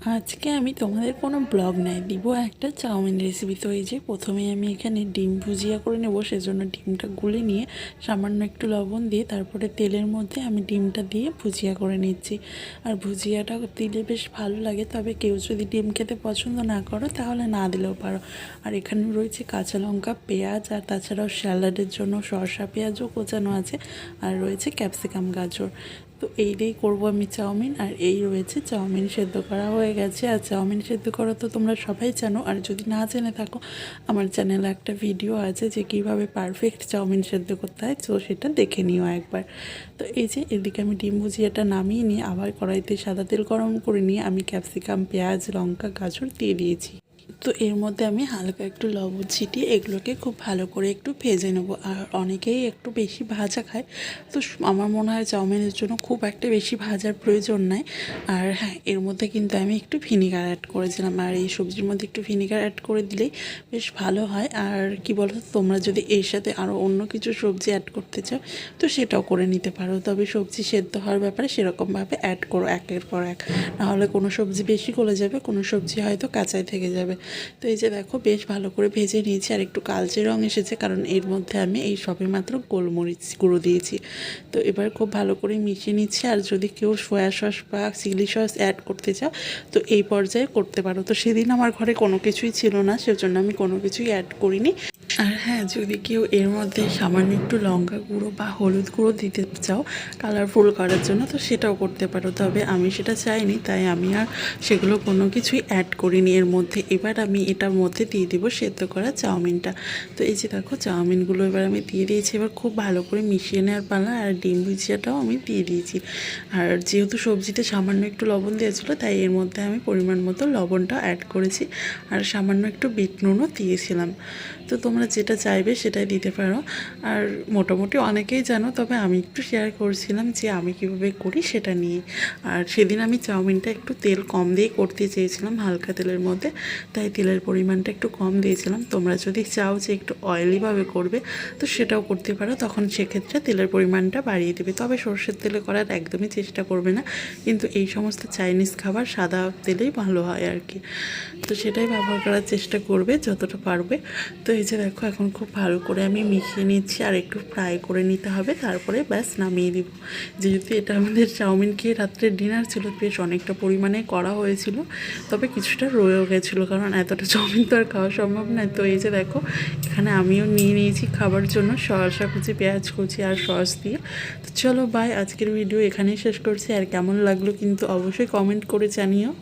আজকে আমি তোমাদের কোনো ব্লগ নাই, দিব একটা চাউমিন রেসিপি তো এই যে প্রথমে আমি এখানে ডিম ভুজিয়া করে নেব, সেজন্য ডিমটা গুলে নিয়ে সামান্য একটু লবণ দিয়ে তারপরে তেলের মধ্যে আমি ডিমটা দিয়ে ভুজিয়া করে নিচ্ছি। আর ভুজিয়াটা দিলে বেশ ভালো লাগে, তবে কেউ যদি ডিম খেতে পছন্দ না করো, তাহলে না দিলেও পারো। আর এখানে রয়েছে কাঁচা লঙ্কা, পেঁয়াজ, আর তাছাড়াও স্যালাডের জন্য শসা পেঁয়াজও কোচানো আছে, আর রয়েছে ক্যাপসিকাম, গাজর। তো এই দিয়েই করব আমি চাউমিন, আর এই রয়েছে চাউমিন সেদ্ধ করা হয়ে গেছে। আর চাউমিন সেদ্ধ করা তো তোমরা সবাই জানো, আর যদি না জেনে থাকো, আমার চ্যানেলে একটা ভিডিও আছে যে কীভাবে পারফেক্ট চাউমিন সেদ্ধ করতে হয়, তো সেটা দেখে নিও একবার। তো এই যে এদিকে আমি ডিম ভুজিয়াটা নামিয়ে নিয়ে আবার কড়াইতে সাদা তেল গরম করে নিয়ে আমি ক্যাপসিকাম, পেঁয়াজ, লঙ্কা, গাজর দিয়ে দিয়েছি। তো এর মধ্যে আমি হালকা একটু লবণ ছিটিয়ে এগুলোকে খুব ভালো করে একটু ভেজে নেব। আর অনেকেই একটু বেশি ভাজা খায়। তো আমার মনে হয় চাউমিনের জন্য খুব একটা বেশি ভাজার প্রয়োজন নাই। আর হ্যাঁ এর মধ্যে কিন্তু আমি একটু ভিনিগার অ্যাড করেছিলাম। আর এই সবজির মধ্যে একটু ভিনিগার অ্যাড করে দিলেই বেশ ভালো হয়। আর কি বলো তোমরা যদি এর সাথে আরও অন্য কিছু সবজি অ্যাড করতে চাও, তো সেটাও করে নিতে পারো। তবে সবজি সেদ্ধ হওয়ার ব্যাপারে সেরকমভাবে অ্যাড করো একের পর এক। নাহলে কোনো সবজি বেশি গলে যাবে, কোনো সবজি হয়তো কাঁচাই থেকে যাবে। তো এই যে দেখো, বেশ ভালো করে ভেজে নিয়েছি আর একটু কালচে রঙ এসেছে, কারণ এর মধ্যে আমি এই সবে মাত্র গোলমরিচ গুঁড়ো দিয়েছি। তো এবার খুব ভালো করে মিশিয়ে নিচ্ছি, আর যদি কেউ সয়া সস বা চিলি সস অ্যাড করতে চাও, তো এই পর্যায়ে করতে পারো। তো সেদিন আমার ঘরে কোনো কিছুই ছিল না, সেজন্য আমি কোনো কিছুই অ্যাড করিনি। আর হ্যাঁ যদি কেউ এর মধ্যে সামান্য একটু লঙ্কা গুঁড়ো বা হলুদ গুঁড়ো দিতে চাও কালারফুল করার জন্য, তো সেটাও করতে পারো। তবে আমি সেটা চাইনি, তাই আমি আর সেগুলো কোনো কিছুই অ্যাড করিনি। এর মধ্যে এবার আমি এটার মধ্যে দিয়ে দিব সেদ্ধ করা চাউমিনটা। তো এই যে দেখো, চাউমিনগুলো এবার আমি দিয়ে দিয়েছি। এবার খুব ভালো করে মিশিয়ে নেওয়ার পালা আর ডিম ভুজিয়াটাও আমি দিয়ে দিয়েছি। আর যেহেতু সবজিতে সামান্য একটু লবণ দিয়েছিলো, তাই এর মধ্যে আমি পরিমাণ মতো লবণটা অ্যাড করেছি। আর সামান্য একটু বিট নুনও দিয়েছিলাম। তো তোমরা যেটা চাইবে সেটাই দিতে পারো। আর মোটামুটি অনেকেই জানো, তবে আমি একটু শেয়ার করছিলাম যে আমি কীভাবে করি সেটা নিয়ে। আর সেদিন আমি চাউমিনটা একটু তেল কম দিয়ে করতে চেয়েছিলাম, হালকা তেলের মধ্যে। তাই তেলের পরিমাণটা একটু কম দিয়েছিলাম। তোমরা যদি চাও যে একটু অয়েলিভাবে করবে, তো সেটাও করতে পারো। তখন সেক্ষেত্রে তেলের পরিমাণটা বাড়িয়ে দেবে। তবে সর্ষের তেলে করার একদমই চেষ্টা করবে না। কিন্তু এই সমস্ত চাইনিজ খাবার সাদা তেলেই ভালো হয় আর কি। তো সেটাই ব্যবহার করার চেষ্টা করবে যতটা পারবে। তো এই যে দেখো এখন খুব ভালো করে আমি মিশিয়ে নিচ্ছি আর একটু ফ্রাই করে নিতে হবে। তারপরে ব্যাস নামিয়ে দিব। যেহেতু এটা আমাদের চাউমিন খেয়ে রাত্রে ডিনার ছিল, বেশ অনেকটা পরিমাণে করা হয়েছিল। তবে কিছুটা রয়েও গেছিল, কারণ এতটা চাউমিন তো আর খাওয়া সম্ভব নয়। তো এই যে দেখো, এখানে আমিও নিয়ে নিয়েছি খাবার জন্য শসা কুচি, পেঁয়াজ কুচি আর সস দিয়ে। তো চলো বাই আজকের ভিডিও এখানেই শেষ করছি। আর কেমন লাগল কিন্তু অবশ্যই কমেন্ট করে জানিও।